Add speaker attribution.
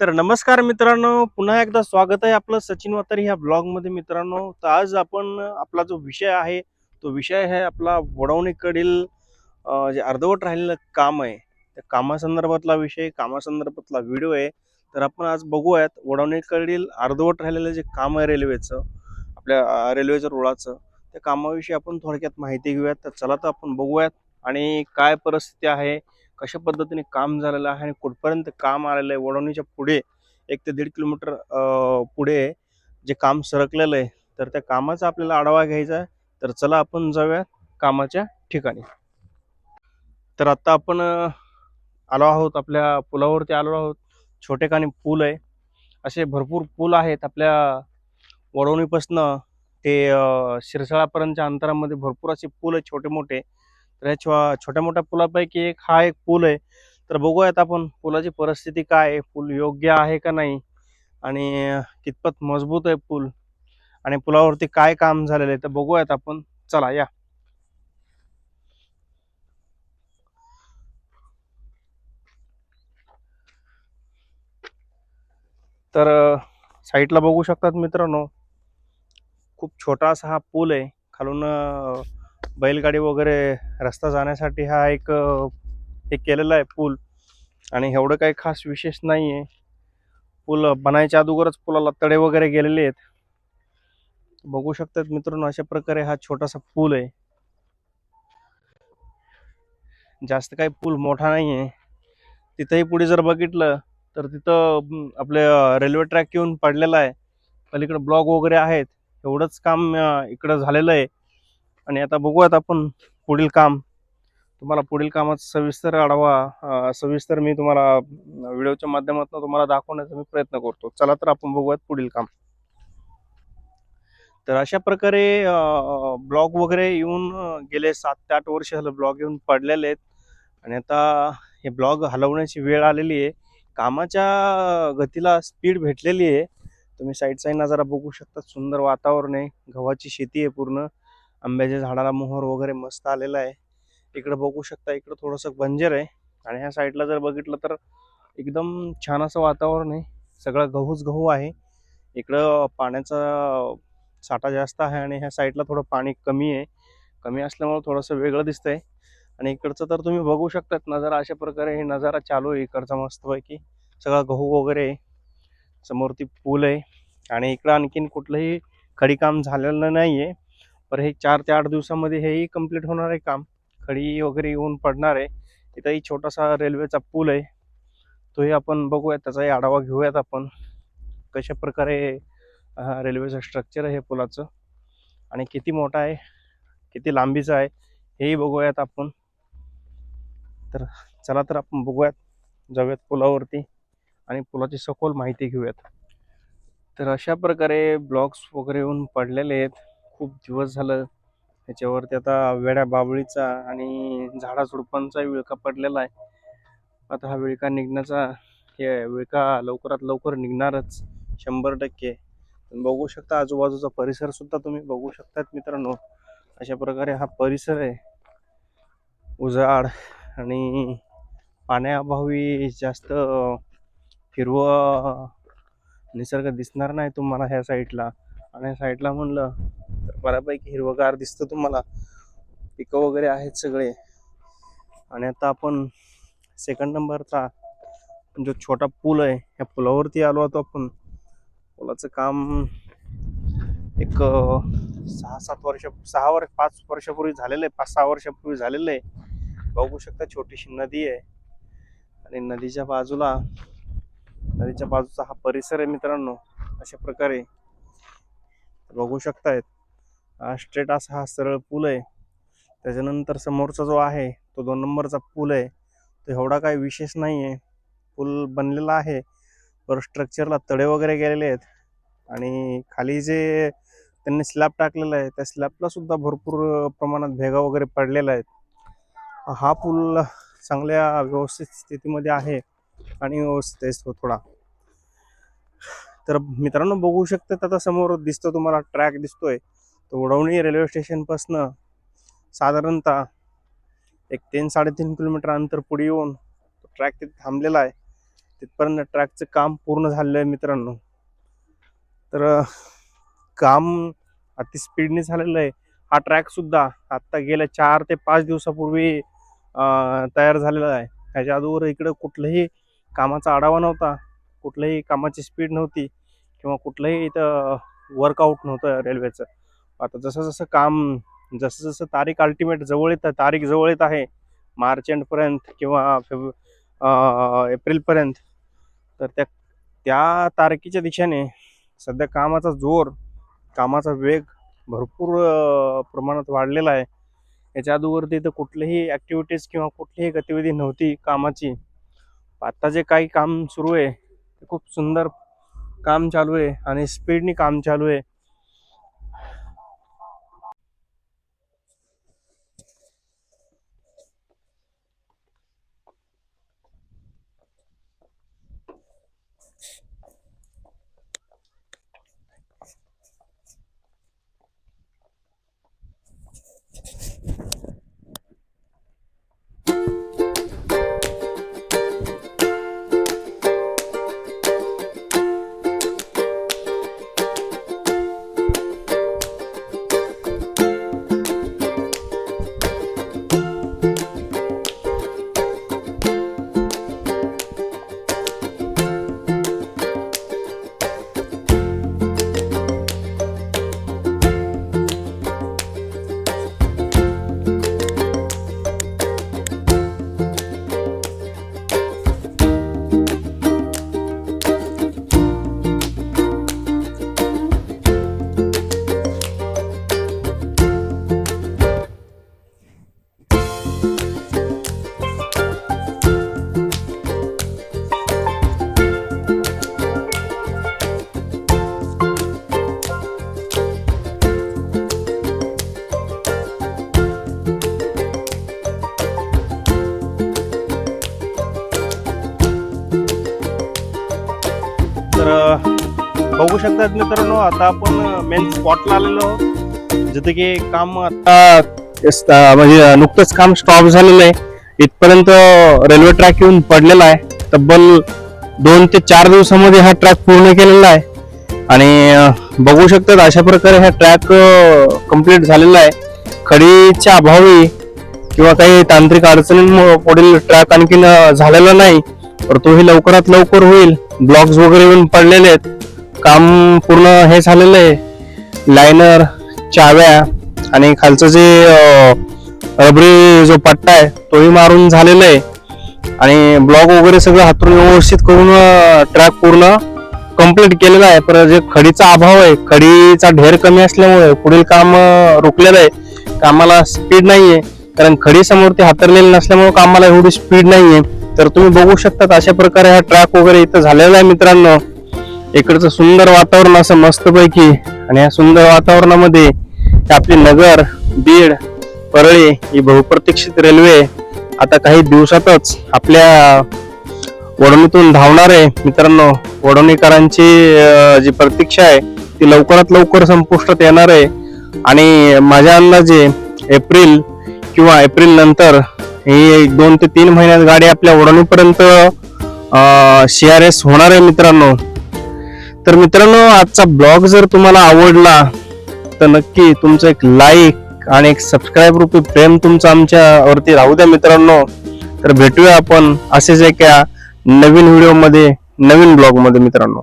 Speaker 1: तर नमस्कार मित्रांनो पुन्हा एकदा स्वागत आहे आपलं सचिन वातारी ह्या ब्लॉगमध्ये मित्रांनो. तर आज आपण आपला जो विषय आहे तो विषय आहे आपला वडवणीकडील जे अर्धवट राहिलेलं काम आहे त्या कामासंदर्भातला विषय कामासंदर्भातला व्हिडिओ आहे. तर आपण आज बघूयात वडवणीकडील अर्धवट राहिलेलं जे काम आहे रेल्वेचं आपल्या रेल्वेचं रुळाचं त्या कामाविषयी आपण थोडक्यात माहिती घेऊयात. तर चला तर आपण बघूयात आणि काय परिस्थिती आहे कशा पद्धतीने काम झालेलं आहे आणि कुठपर्यंत काम आलेलं आहे वडवणीच्या पुढे एक ते दीड किलोमीटर अं, पुढे जे काम सरकलेलं आहे तर त्या कामाचा आपल्याला आढावा घ्यायचा आहे. तर चला आपण जाऊया कामाच्या ठिकाणी. तर आता आपण आलो आहोत आपल्या पुलावरती आलो आहोत. छोटेखानी पूल आहे. असे भरपूर पूल आहेत आपल्या वडवणीपासनं. ते शिरसाळापर्यंतच्या अंतरामध्ये भरपूर असे पूल आहेत छोटे मोठे तर ह्या छोट्या मोठ्या पुलापैकी एक हा एक पूल आहे. तर बघूयात आपण पुलाची परिस्थिती काय आहे? पूल योग्य आहे का नाही? आणि कितपत मजबूत आहे पूल? आणि पुलावरती काय काम झालेलं आहे? तर बघूयात आपण. चला या. तर साईटला साईडला बघू शकतात मित्रांनो खूप छोटा असा हा पूल आहे. खालून बैलगाडी वगैरे रस्ता जाण्यासाठी हा एक हे केलेला आहे पूल. आणि एवढं काही खास विशेष नाही आहे पूल बनायच्या अगोदरच पुलाला तडे वगैरे गेलेले आहेत. बघू शकतात मित्रांनो अशा प्रकारे हा छोटासा पूल आहे. जास्त काही पूल मोठा नाही आहे तिथंही पुढे जर बघितलं तर तिथं आपले रेल्वे ट्रॅक येऊन पडलेला आहे. पलीकडे ब्लॉक वगैरे आहेत. एवढंच काम इकडं झालेलं आहे. आणि आता बघूयात आपण पुढील काम. तुम्हाला पुढील कामाचा सविस्तर आढावा सविस्तर मी तुम्हाला व्हिडिओच्या माध्यमातून तुम्हाला दाखवण्याचा मी प्रयत्न करतो. चला तर आपण बघूयात पुढील काम. तर अशा प्रकारे ब्लॉग वगैरे येऊन गेले सात ते आठ वर्ष झालं ब्लॉग येऊन पडलेले आहेत. आणि आता हे ब्लॉग हलवण्याची वेळ आलेली आहे. कामाच्या गतीला स्पीड भेटलेली आहे. तुम्ही साईड साईडना जरा बघू शकता सुंदर वातावरण आहे. गव्हाची शेती आहे पूर्ण. आंब्याच्या झाडाला मोहर वगैरे मस्त आलेला आहे. इकडं बघू शकता इकडं थोडंसं बंजर आहे. आणि ह्या साईडला जर बघितलं तर एकदम छान असं वातावरण आहे. सगळं गहूच गहू आहे. इकडं पाण्याचा साठा जास्त आहे आणि ह्या साईडला थोडं पाणी कमी आहे. कमी असल्यामुळे थोडंसं वेगळं दिसतंय. आणि इकडचं तर तुम्ही बघू शकतात नजारा अशा प्रकारे हे नजारा चालू आहे. इकडचा मस्तपैकी सगळा गहू वगैरे आहे. समोर ती पूल आहे. आणि इकडं आणखीन कुठलंही खडीकाम झालेलं नाही आहे पर हे चार ते आठ दिवसामध्ये हेही कंप्लीट होणार आहे काम. खडी वगैरे येऊन पडणार आहे. इथंही छोटासा रेल्वेचा पूल आहे. तोही आपण बघूयात त्याचाही आढावा घेऊयात आपण. कशा प्रकारे रेल्वेचं स्ट्रक्चर आहे हे पुलाचं आणि किती मोठा आहे किती लांबीचं आहे हेही बघूयात आपण. तर चला तर आपण बघूयात जाऊयात पुलावरती आणि पुलाची सखोल माहिती घेऊयात. तर अशा प्रकारे ब्लॉक्स वगैरे येऊन पडलेले आहेत. खूप दिवस झालं. त्याच्यावरती आता वेड्या बाबळीचा आणि झाडा झुडपांचा विळका पडलेला आहे. आता हा विळका निघण्याचा हे विळका लवकरात लवकर निघणारच शंभर टक्के. बघू शकता आजूबाजूचा परिसर सुद्धा तुम्ही बघू शकतात मित्रांनो. अशा प्रकारे हा परिसर आहे. उजाड आणि पाण्याअभावी जास्त हिरवं निसर्ग दिसणार नाही तुम्हाला ह्या साईडला आणि ह्या साईडला म्हणलं तर बऱ्यापैकी हिरवगार दिसतं तुम्हाला. पिकं वगैरे आहेत सगळे. आणि आता आपण सेकंड नंबरचा जो छोटा पूल आहे ह्या पुलावरती आलो होतो आपण. पुलाचं काम एक सहा सात वर्ष सहा वर्ष पाच वर्षापूर्वी झालेलं आहे. पाच सहा वर्षापूर्वी झालेलं आहे. बघू शकता छोटीशी नदी आहे. आणि नदीच्या बाजूला नदीच्या बाजूचा हा परिसर आहे मित्रांनो अशा प्रकारे. बघू शकतायत. स्ट्रेट असा हा सरळ पूल आहे. त्याच्यानंतर समोरचा जो आहे तो दोन नंबरचा पूल आहे. तो एवढा काही विशेष नाही आहे पूल बनलेला आहे. पर स्ट्रक्चरला तडे वगैरे गेलेले आहेत. आणि खाली जे त्यांनी स्लॅब टाकलेला आहे त्या स्लॅबला सुद्धा भरपूर प्रमाणात भेगा वगैरे पडलेल्या आहेत हा पूल चांगल्या व्यवस्थित स्थितीमध्ये आहे आणि व्यवस्थित आहे थोडा. तर मित्रांनो बघू शकतात आता समोर दिसतो तुम्हाला ट्रॅक दिसतोय. तो उडवणी रेल्वे स्टेशनपासनं साधारणतः एक तीन साडेतीन किलोमीटर अंतर पुढे येऊन तो ट्रॅक तिथे थांबलेला आहे. तिथपर्यंत ट्रॅकचं काम पूर्ण झालेलं आहे मित्रांनो. तर काम अति स्पीडने झालेलं आहे. हा ट्रॅकसुद्धा आत्ता गेल्या चार ते पाच दिवसापूर्वी तयार झालेला आहे. ह्याच्या अगोदर इकडं कुठलंही कामाचा आढावा नव्हता कुठलंही कामाची स्पीड नव्हती किंवा कुठलंही इथं वर्कआउट नव्हतं रेल्वेचं. आता जसं जसं काम जसं जसं तारीख अल्टिमेट जवळ येत तारीख जवळ येत आहे मार्च एंडपर्यंत किंवा फेब एप्रिलपर्यंत तर त्या त्या तारखेच्या दिशेने सध्या कामाचा जोर कामाचा वेग भरपूर प्रमाणात वाढलेला आहे. याच्या अगोदर तर कुठलीही ॲक्टिव्हिटीज किंवा कुठलीही गतिविधी नव्हती कामाची. आत्ता जे काही काम सुरू आहे ते खूप सुंदर काम चालू आहे आणि स्पीडनी काम चालू आहे. बघू शकतात मित्रांनो आता आपण मेन स्पॉटला आलेलो आहोत. जिथे की काम आता म्हणजे नुकतंच काम स्टॉप झालेलं आहे. इथपर्यंत रेल्वे ट्रॅक येऊन पडलेला आहे. तब्बल दोन ते चार दिवसामध्ये हा ट्रॅक पूर्ण केलेला आहे. आणि बघू शकतात अशा प्रकारे हा ट्रॅक कंप्लीट झालेला आहे. खडीच्या अभावी किंवा काही तांत्रिक अडचणींमुळे पुढील ट्रॅक आणखीन झालेला नाही. तर तोही लवकरात लवकर होईल. ब्लॉक्स वगैरे येऊन पडलेले आहेत. काम पूर्ण हे झालेलं आहे. लायनर चाव्या आणि खालचं जे रबरी जो पट्टा आहे तोही मारून झालेला आहे. आणि ब्लॉक वगैरे सगळं हातून व्यवस्थित करून ट्रॅक पूर्ण कंप्लीट केलेला आहे. पर जे खडीचा अभाव आहे खडीचा ढेर कमी असल्यामुळे पुढील काम रोखलेलं आहे. कामाला स्पीड नाही आहे कारण खडी समोर ते हातरलेले नसल्यामुळे कामाला एवढी स्पीड नाही आहे तर तुम्ही बघू शकता अशा प्रकारे हा ट्रॅक वगैरे इथं झालेला आहे मित्रांनो. इकडचं सुंदर वातावरण असं मस्तपैकी. आणि या सुंदर वातावरणामध्ये आपली नगर बीड परळी ही बहुप्रतीक्षित रेल्वे आता काही दिवसातच आपल्या वडवणीतून धावणार. आहे मित्रांनो वडवणीकरांची जी प्रतीक्षा आहे ती लवकरात लवकर संपुष्टात येणार आहे. आणि माझ्या अंदाजे एप्रिल किंवा एप्रिल नंतर ही दोन ते तीन महिन्यात गाडी आपल्या वडवणीपर्यंत सी आर एस होणार आहे मित्रांनो. तर मित्रांनो आजचा ब्लॉग जर तुम्हाला आवडला तर नक्की तुमचं एक लाईक आणि एक सबस्क्राईब रूपी प्रेम तुमचं आमच्यावरती राहू द्या मित्रांनो. तर भेटूया आपण असेच एका नवीन व्हिडिओमध्ये नवीन ब्लॉगमध्ये मित्रांनो.